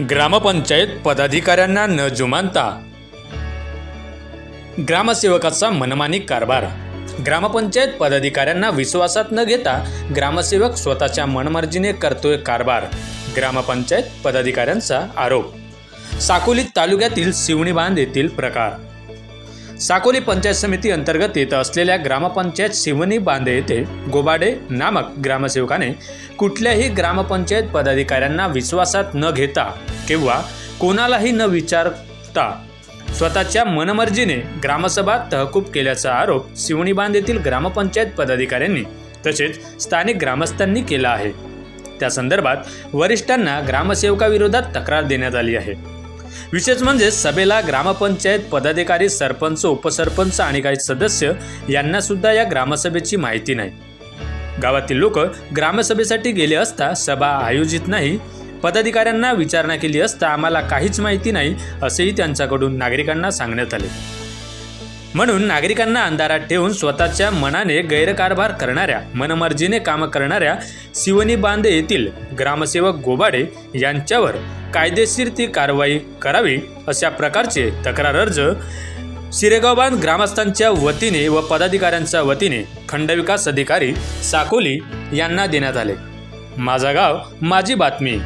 ग्रामपंचायत पदाधिकाऱ्यांना न जुमानता. ग्रामसेवकाचा मनमानी कारभार. ग्रामपंचायत पदाधिकाऱ्यांना विश्वासात न घेता ग्रामसेवक स्वतःच्या मनमर्जीने करतोय कारभार ग्रामपंचायत पदाधिकाऱ्यांचा आरोप. साकोली तालुक्यातील शिवणी बांध येथील प्रकार. साकोली पंचायत समिती अंतर्गत येत असलेल्या ग्रामपंचायत शिवनी बांधे येथे गोबाडे नामक ग्रामसेवकाने कुठल्याही ग्रामपंचायत पदाधिकाऱ्यांना विश्वासात न घेता किंवा कोणालाही न विचारता स्वतःच्या मनमर्जीने ग्रामसभा तहकूब केल्याचा आरोप शिवणी बांध येथील ग्रामपंचायत पदाधिकाऱ्यांनी तसेच स्थानिक ग्रामस्थांनी केला आहे. त्या संदर्भात वरिष्ठांना ग्रामसेवकाविरोधात तक्रार देण्यात आली आहे. विशेष म्हणजे सभेला ग्रामपंचायत पदाधिकारी सरपंच उपसरपंच आणि काही सदस्य यांना सुद्धा या ग्रामसभेची माहिती नाही. गावातील लोक ग्रामसभेसाठी गेले असता सभा आयोजित नाही पदाधिकाऱ्यांना विचारणा केली असता आम्हाला काहीच माहिती नाही असेही त्यांच्याकडून नागरिकांना सांगण्यात आले. म्हणून नागरिकांना अंधारात ठेवून स्वतःच्या मनाने गैरकारभार करणाऱ्या मनमर्जीने कामं करणाऱ्या शिवनी बांधे येथील ग्रामसेवक गोबाडे यांच्यावर कायदेशीर ती कारवाई करावी अशा प्रकारचे तक्रार अर्ज शिरेगाव बांध ग्रामस्थांच्या वतीने व पदाधिकाऱ्यांच्या वतीने खंडविकास अधिकारी साकोली यांना देण्यात आले. माझा गाव माझी बातमी.